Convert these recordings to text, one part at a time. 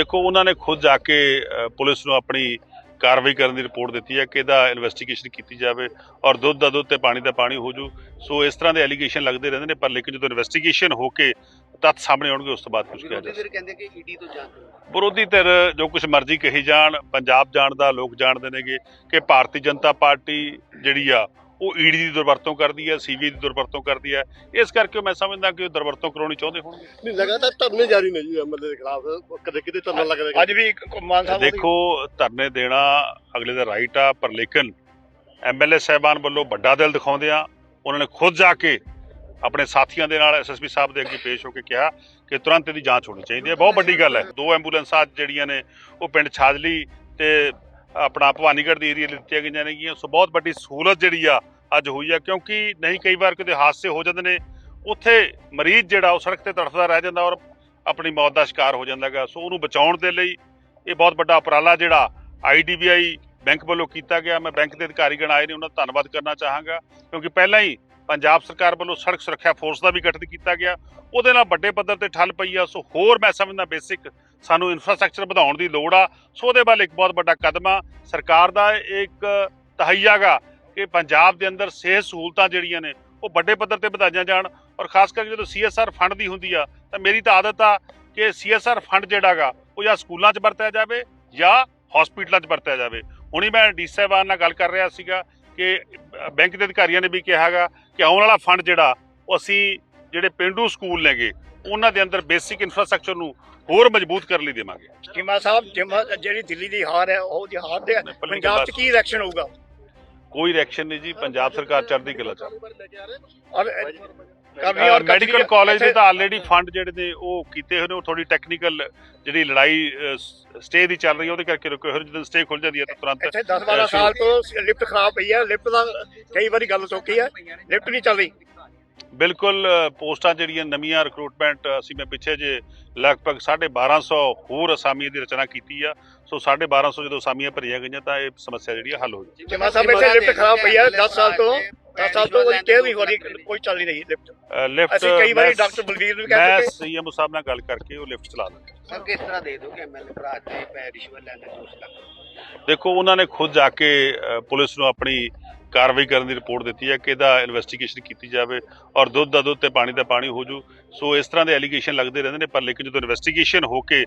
ਦੇਖੋ ਉਹਨਾਂ ਨੇ ਖੁਦ ਜਾ ਕੇ ਪੁਲਿਸ ਨੂੰ ਆਪਣੀ ਕਾਰਵਾਈ ਕਰਨ ਦੀ ਰਿਪੋਰਟ ਦਿੱਤੀ ਹੈ ਕਿ ਇਹਦਾ ਇਨਵੈਸਟੀਗੇਸ਼ਨ ਕੀਤੀ ਜਾਵੇ ਔਰ ਦੁੱਧ ਦਾ ਦੁੱਧ ਤੇ ਪਾਣੀ ਦਾ ਪਾਣੀ ਹੋ ਜੂ ਸੋ ਇਸ ਤਰ੍ਹਾਂ ਦੇ ਐਲੀਗੇਸ਼ਨ ਲੱਗਦੇ ਰਹਿੰਦੇ ਨੇ ਪਰ ਲੇਕਿਨ ਜਦੋਂ ਇਨਵੈਸਟੀਗੇਸ਼ਨ ਹੋ ਕੇ ਤੱਥ ਸਾਹਮਣੇ ਆਉਣਗੇ ਉਸ ਤੋਂ ਬਾਅਦ ਕੁਝ ਕਿਹਾ ਜਾ ਸਕਦਾ ਕਹਿੰਦੇ ਕਿ ਈਡੀ ਤੋਂ ਜਾਂਚ। ਵਿਰੋਧੀ ਧਿਰ ਜੋ ਕੁਝ ਮਰਜ਼ੀ ਕਹੀ ਜਾਣ ਪੰਜਾਬ ਜਾਣਦਾ ਲੋਕ ਜਾਣਦੇ ਨੇਗੇ ਕਿ ਭਾਰਤੀ ਜਨਤਾ ਪਾਰਟੀ ਜਿਹੜੀ ਆ ਉਹ ਈਡੀ ਦੀ ਦੁਰਵਰਤੋਂ ਕਰਦੀ ਹੈ ਸੀਬੀ ਦੀ ਦੁਰਵਰਤੋਂ ਕਰਦੀ ਹੈ। ਇਸ ਕਰਕੇ ਮੈਂ ਸਮਝਦਾ ਕਿ ਉਹ ਦੁਰਵਰਤੋਂ ਕਰਾਉਣੀ ਚਾਹੁੰਦੇ ਹੋਣਗੇ। ਨਹੀਂ ਲਗਾਤਾਰ ਧਰਨੇ ਜਾਰੀ ਨੇ ਜੀ ਐਮਐਲਏ ਦੇ ਖਿਲਾਫ। ਕਦੇ ਕਿਤੇ ਧਰਨਾ ਲੱਗ ਰਿਹਾ ਅੱਜ ਵੀ ਇੱਕ ਮਾਨ ਸਾਹਿਬ ਦੇਖੋ ਧਰਨੇ ਦੇਣਾ ਅਗਲੇ ਦਾ ਰਾਈਟ ਆ ਪਰ ਲੇਕਿਨ ਐਮਐਲਏ ਸਾਹਿਬਾਨ ਵੱਲੋਂ ਵੱਡਾ ਦਿਲ ਦਿਖਾਉਂਦੇ ਆ। ਉਹਨਾਂ ਨੇ ਖੁਦ ਜਾ ਕੇ ਆਪਣੇ ਸਾਥੀਆਂ ਦੇ ਨਾਲ ਐਸਐਸਪੀ ਸਾਹਿਬ ਦੇ ਅੱਗੇ ਪੇਸ਼ ਹੋ ਕੇ ਕਿਹਾ ਕਿ ਤੁਰੰਤ ਇਹਦੀ ਜਾਂਚ ਹੋਣੀ ਚਾਹੀਦੀ ਹੈ। ਬਹੁਤ ਵੱਡੀ ਗੱਲ ਹੈ। ਦੋ ਐਂਬੂਲੈਂਸਾਂ ਜਿਹੜੀਆਂ ਨੇ ਉਹ ਪਿੰਡ ਛਾਜਲੀ ਤੇ ਆਪਣਾ ਭਵਾਨੀਗੜ੍ਹ ਦੇ ਏਰੀਆ ਦਿੱਤੀਆਂ ਗਈਆਂ ਨੇਗੀਆਂ। ਸੋ ਬਹੁਤ ਵੱਡੀ ਸਹੂਲਤ ਜਿਹੜੀ ਆ ਅੱਜ ਹੋਈ ਆ, ਕਿਉਂਕਿ ਨਹੀਂ ਕਈ ਵਾਰ ਕਿਤੇ ਹਾਦਸੇ ਹੋ ਜਾਂਦੇ ਨੇ, ਉੱਥੇ ਮਰੀਜ਼ ਜਿਹੜਾ ਉਹ ਸੜਕ ਤੇ ਤੜਫਦਾ ਰਹਿ ਜਾਂਦਾ ਔਰ ਆਪਣੀ ਮੌਤ ਦਾ ਸ਼ਿਕਾਰ ਹੋ ਜਾਂਦਾ ਹੈਗਾ। ਸੋ ਉਹਨੂੰ ਬਚਾਉਣ ਦੇ ਲਈ ਇਹ ਬਹੁਤ ਵੱਡਾ ਉਪਰਾਲਾ ਜਿਹੜਾ ਆਈਡੀਬੀਆਈ ਬੈਂਕ ਵੱਲੋਂ ਕੀਤਾ ਗਿਆ। ਮੈਂ ਬੈਂਕ ਦੇ ਅਧਿਕਾਰੀਗਣ ਆਏ ਨੇ, ਉਹਨਾਂ ਦਾ ਧੰਨਵਾਦ ਕਰਨਾ ਚਾਹਾਂਗਾ। ਕਿਉਂਕਿ ਪਹਿਲਾਂ ਹੀ ਪੰਜਾਬ ਸਰਕਾਰ ਵੱਲੋਂ ਸੜਕ ਸੁਰੱਖਿਆ ਫੋਰਸ ਦਾ ਵੀ ਗਠਨ ਕੀਤਾ ਗਿਆ। ਉਹਦੇ ਨਾਲ ਵੱਡੇ ਪੱਧਰ ਤੇ ਠੱਲ ਪਈ ਆ। ਸੋ ਹੋਰ ਮੈਂ ਸਮਝਦਾ ਬੇਸਿਕ ਸਾਨੂੰ ਇਨਫਰਾਸਟ੍ਰਕਚਰ ਵਧਾਉਣ ਦੀ ਲੋੜ ਆ। ਸੋ ਉਹਦੇ ਵੱਲ ਇੱਕ ਬਹੁਤ ਵੱਡਾ ਕਦਮ ਆ। ਸਰਕਾਰ ਦਾ ਇੱਕ ਤਹਈਆਗਾ ਕਿ ਪੰਜਾਬ ਦੇ ਅੰਦਰ ਸਿਹਤ ਸਹੂਲਤਾਂ ਜਿਹੜੀਆਂ ਨੇ ਉਹ ਵੱਡੇ ਪੱਧਰ ਤੇ ਵਧਾਈਆਂ ਜਾਣ ਔਰ ਖਾਸ ਕਰਕੇ ਜਦੋਂ ਸੀਐਸਆਰ ਫੰਡ ਦੀ ਹੁੰਦੀ ਆ ਤਾਂ ਮੇਰੀ ਤਾਂ ਆਦਤ ਆ ਕਿ ਸੀਐਸਆਰ ਫੰਡ ਜਿਹੜਾਗਾ ਉਹ ਜਾਂ ਸਕੂਲਾਂ 'ਚ ਵਰਤਿਆ ਜਾਵੇ ਜਾਂ ਹਸਪੀਟਲਾਂ 'ਚ ਵਰਤਿਆ ਜਾਵੇ। ਹੁਣੀ ਮੈਂ ਡੀ ਸਾਹਿਬਾਨ ਨਾਲ ਗੱਲ ਕਰ ਰਿਹਾ ਸੀਗਾ ਕਿ ਬੈਂਕ ਦੇ ਅਧਿਕਾਰੀਆਂ ਨੇ ਵੀ ਕਿਹਾਗਾ ਕਿ ਆਉਣ ਵਾਲਾ ਫੰਡ ਜਿਹੜਾ ਉਹ ਅਸੀਂ ਜਿਹੜੇ ਪਿੰਡੂ ਸਕੂਲ ਨੇਗੇ ਉਹਨਾਂ ਦੇ ਅੰਦਰ ਬੇਸਿਕ ਇਨਫਰਾਸਟ੍ਰਕਚਰ ਨੂੰ ਹੋਰ ਮਜ਼ਬੂਤ ਕਰਨ ਲਈ ਦੇਵਾਂਗੇ। ਚੀਮਾ ਸਾਹਿਬ ਜਿਹੜੀ ਦਿੱਲੀ ਦੀ ਹਾਰ ਹੈ ਉਹ ਦੀ ਹਾਰ ਦੇ ਪੰਜਾਬ 'ਚ ਕੀ ਰਿਐਕਸ਼ਨ ਹੋਊਗਾ? ਕੋਈ ਰਿਐਕਸ਼ਨ ਨਹੀਂ ਜੀ ਪੰਜਾਬ ਸਰਕਾਰ ਚੜ੍ਹਦੀ ਕਲਾ ਚ ਔਰ ਕਰਨੀ ਔਰ ਮੈਡੀਕਲ ਕਾਲਜ ਦੇ ਤਾਂ ਆਲਰੇਡੀ ਫੰਡ ਜਿਹੜੇ ਨੇ ਉਹ ਕੀਤੇ ਹੋਏ ਨੇ ਉਹ ਥੋੜੀ ਟੈਕਨੀਕਲ ਜਿਹੜੀ ਲੜਾਈ ਸਟੇ ਦੀ ਚੱਲ ਰਹੀ ਹੈ ਉਹਦੇ ਕਰਕੇ ਰੁਕੇ ਹੋਏ। ਜਦੋਂ ਸਟੇ ਖੁੱਲ ਜਾਂਦੀ ਹੈ ਤਾਂ ਤੁਰੰਤ ਇੱਥੇ 10 12 ਸਾਲ ਤੋਂ ਲਿਫਟ ਖਰਾਬ ਪਈ ਹੈ ਲਿਫਟ ਦਾ ਕਈ ਵਾਰੀ ਗੱਲ ਚੁੱਕੀ ਹੈ ਲਿਫਟ ਨਹੀਂ ਚੱਲ ਰਹੀ ਬਿਲਕੁਲ ਪੋਸਟਾਂ ਜਿਹੜੀਆਂ ਨਵੀਆਂ ਰਿਕਰੂਟਮੈਂਟ ਅਸੀਂ ਮੈਂ ਪਿੱਛੇ ਜੇ ਲਗਭਗ 1250 ਹੋਰ ਅਸਾਮੀਆਂ ਦੀ ਰਚਨਾ ਕੀਤੀ ਆ। ਸੋ 1250 ਜਦੋਂ ਅਸਾਮੀਆਂ ਭਰੀਆਂ ਗਈਆਂ ਤਾਂ ਇਹ ਸਮੱਸਿਆ ਜਿਹੜੀ ਹੱਲ ਹੋ ਗਈ। ਚੀਮਾ ਸਾਹਿਬ ਇੱਥੇ ਲਿਫਟ ਖਰਾਬ ਪਈ ਹੈ 10 ਸਾਲ ਤੋਂ 10 ਸਾਲ ਤੋਂ ਕੋਈ ਕਿਹ ਨਹੀਂ ਹੋ ਰਹੀ ਕੋਈ ਚੱਲ ਨਹੀਂ ਰਹੀ ਲਿਫਟ। ਲਿਫਟ ਅਸੀਂ ਕਈ ਵਾਰੀ ਡਾਕਟਰ ਬਲਵੀਰ ਨੂੰ ਵੀ ਕਹਿ ਮੈਂ ਚੁੱਕੇ ਸੀਐਮ ਸਾਹਿਬ ਨਾਲ ਗੱਲ ਕਰਕੇ ਉਹ ਲਿਫਟ ਚਲਾ ਦਾਂਗੇ ਸਰ ਕਿਸ ਤਰ੍ਹਾਂ ਦੇ ਦੋ ਕਿ ਐਮਐਲਏ ਭਰਾ ਤੇ ਪੈ ਰਿਸ਼ਵਤ ਲੈਣ ਦੇ ਦੋਸ਼ ਲੱਗ ਦੇਖੋ ਉਹਨਾਂ ਨੇ ਖੁਦ ਜਾ ਕੇ ਪੁਲਿਸ ਨੂੰ ਆਪਣੀ ਕਾਰਵਾਈ ਕਰਨ ਦੀ ਰਿਪੋਰਟ ਦਿੱਤੀ ਹੈ ਕਿ ਇਹਦਾ ਇਨਵੈਸਟੀਗੇਸ਼ਨ ਕੀਤੀ ਜਾਵੇ ਔਰ ਦੁੱਧ ਦਾ ਦੁੱਧ ਤੇ ਪਾਣੀ ਦਾ ਪਾਣੀ ਹੋ ਜੂ ਸੋ ਇਸ ਤਰ੍ਹਾਂ ਦੇ ਐਲੀਗੇਸ਼ਨ ਲੱਗਦੇ ਰਹਿੰਦੇ ਨੇ ਪਰ ਲੇਕਿਨ ਜਦੋਂ ਇਨਵੈਸਟੀਗੇਸ਼ਨ ਹੋ ਕੇ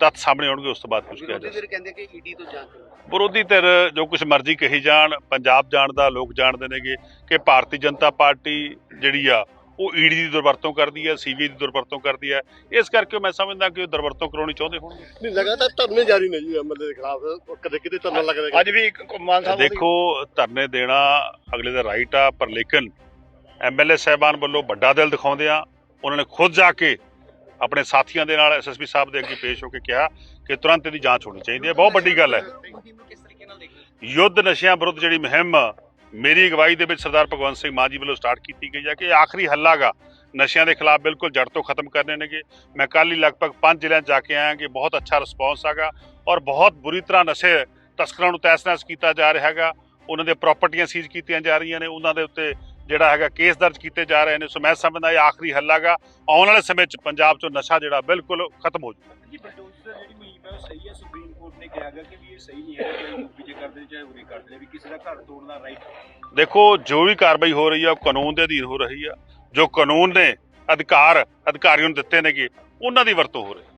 ਤੱਥ ਸਾਹਮਣੇ ਆਉਣਗੇ ਉਸ ਤੋਂ ਬਾਅਦ ਕੁਝ ਕਿਹਾ ਜਾ ਸਕਦਾ ਕਹਿੰਦੇ ਕਿ ਈਡੀ ਤੋਂ ਜਾਂਚ। ਵਿਰੋਧੀ ਧਿਰ ਜੋ ਕੁਝ ਮਰਜ਼ੀ ਕਹੀ ਜਾਣ ਪੰਜਾਬ ਜਾਣਦਾ ਲੋਕ ਜਾਣਦੇ ਨੇਗੇ ਕਿ ਭਾਰਤੀ ਜਨਤਾ ਪਾਰਟੀ ਜਿਹੜੀ ਆ ਉਹ ਈਡੀ ਦੀ ਦੁਰਵਰਤੋਂ ਕਰਦੀ ਹੈ ਸੀਬੀ ਦੀ ਦੁਰਵਰਤੋਂ ਕਰਦੀ ਹੈ। ਇਸ ਕਰਕੇ ਮੈਂ ਸਮਝਦਾ ਕਿ ਉਹ ਦੁਰਵਰਤੋਂ ਕਰਾਉਣੀ ਚਾਹੁੰਦੇ ਹੋਣਗੇ। ਨਹੀਂ ਲਗਾਤਾਰ ਧਰਨੇ ਜਾਰੀ ਨੇ ਜੀ ਐਮਐਲਏ ਦੇ ਖਿਲਾਫ। ਕਦੇ ਕਿਤੇ ਧਰਨਾ ਲੱਗ ਰਿਹਾ ਅੱਜ ਵੀ ਇੱਕ ਮਾਨ ਸਾਹਿਬ ਦੇਖੋ ਧਰਨੇ ਦੇਣਾ ਅਗਲੇ ਦਾ ਰਾਈਟ ਆ ਪਰ ਲੇਕਿਨ ਐਮਐਲਏ ਸਾਹਿਬਾਨ ਵੱਲੋਂ ਵੱਡਾ ਦਿਲ ਦਿਖਾਉਂਦੇ ਆ। ਉਹਨਾਂ ਨੇ ਖੁਦ ਜਾ ਕੇ ਆਪਣੇ ਸਾਥੀਆਂ ਦੇ ਨਾਲ ਐਸਐਸਪੀ ਸਾਹਿਬ ਦੇ ਅੱਗੇ ਪੇਸ਼ ਹੋ ਕੇ ਕਿਹਾ ਕਿ ਤੁਰੰਤ ਇਹਦੀ ਜਾਂਚ ਹੋਣੀ ਚਾਹੀਦੀ ਹੈ। ਬਹੁਤ ਵੱਡੀ ਗੱਲ ਹੈ? ਯੁੱਧ ਨਸ਼ਿਆਂ ਵਿਰੁੱਧ ਜਿਹੜੀ ਮੁਹਿੰਮ ਮੇਰੀ ਅਗਵਾਈ ਦੇ ਵਿੱਚ ਸਰਦਾਰ ਭਗਵੰਤ ਸਿੰਘ ਮਾਨ ਜੀ ਵੱਲੋਂ ਸਟਾਰਟ ਕੀਤੀ ਗਈ ਹੈ ਕਿ ਇਹ ਆਖਰੀ ਹੱਲਾਗਾ ਨਸ਼ਿਆਂ ਦੇ ਖਿਲਾਫ ਬਿਲਕੁਲ ਜੜ ਤੋਂ ਖਤਮ ਕਰਨੇ ਨੇਗੇ। ਮੈਂ ਕੱਲ ਹੀ ਲਗਭਗ ਪੰਜ ਜ਼ਿਲ੍ਹਿਆਂ 'ਚ ਜਾ ਕੇ ਆਇਆ ਕਿ ਬਹੁਤ ਅੱਛਾ ਰਿਸਪੌਂਸ ਹੈਗਾ ਔਰ ਬਹੁਤ ਬੁਰੀ ਤਰ੍ਹਾਂ ਨਸ਼ੇ ਤਸਕਰਾਂ ਨੂੰ ਤੈਸ-ਨੈਸ ਕੀਤਾ ਜਾ ਰਿਹਾ ਹੈਗਾ। ਉਹਨਾਂ ਦੇ ਪ੍ਰਾਪਰਟੀਆਂ ਸੀਜ਼ ਕੀਤੀਆਂ ਜਾ ਰਹੀਆਂ ਨੇ, ਉਹਨਾਂ ਦੇ ਉੱਤੇ ਜਿਹੜਾ ਹੈਗਾ ਕੇਸ ਦਰਜ ਕੀਤੇ ਜਾ ਰਹੇ ਨੇ। ਸੋ ਮੈਂ ਸਮਝਦਾ ਇਹ ਆਖਰੀ ਹੱਲਾਗਾ। ਆਉਣ ਵਾਲੇ ਸਮੇਂ 'ਚ ਪੰਜਾਬ 'ਚੋਂ ਨਸ਼ਾ ਜਿਹੜਾ ਬਿਲਕੁਲ ਖਤਮ ਹੋ ਜਾਊਗਾ। ਜੀ ਬਲਡੋਜ਼ਰ ਜਿਹੜੀ ਮੁਹਿੰਮ ਹੈ ਉਹ ਸਹੀ ਹੈ? ਸੁਪਰੀਮ ਕੋਰਟ ਨੇ ਕਿਹਾ ਗਿਆ ਕਿ ਵੀ ਇਹ ਸਹੀ ਨਹੀਂ ਹੈ ਚਾਹੇ ਯੂਪੀ ਚ ਕਰਦੇ ਚਾਹੇ ਉਰੇ ਕਰਦੇ ਨੇ ਵੀ ਕਿਸੇ ਦਾ ਘਰ ਤੋੜਨ ਦਾ ਰਾਈਟ ਦੇਖੋ ਜੋ ਵੀ ਕਾਰਵਾਈ ਹੋ ਰਹੀ ਆ ਉਹ ਕਾਨੂੰਨ ਦੇ ਅਧੀਨ ਹੋ ਰਹੀ ਆ ਜੋ ਕਾਨੂੰਨ ਨੇ ਅਧਿਕਾਰ ਅਧਿਕਾਰੀਆਂ ਨੂੰ ਦਿੱਤੇ ਨੇਗੇ ਉਹਨਾਂ ਦੀ ਵਰਤੋਂ ਹੋ ਰਹੀ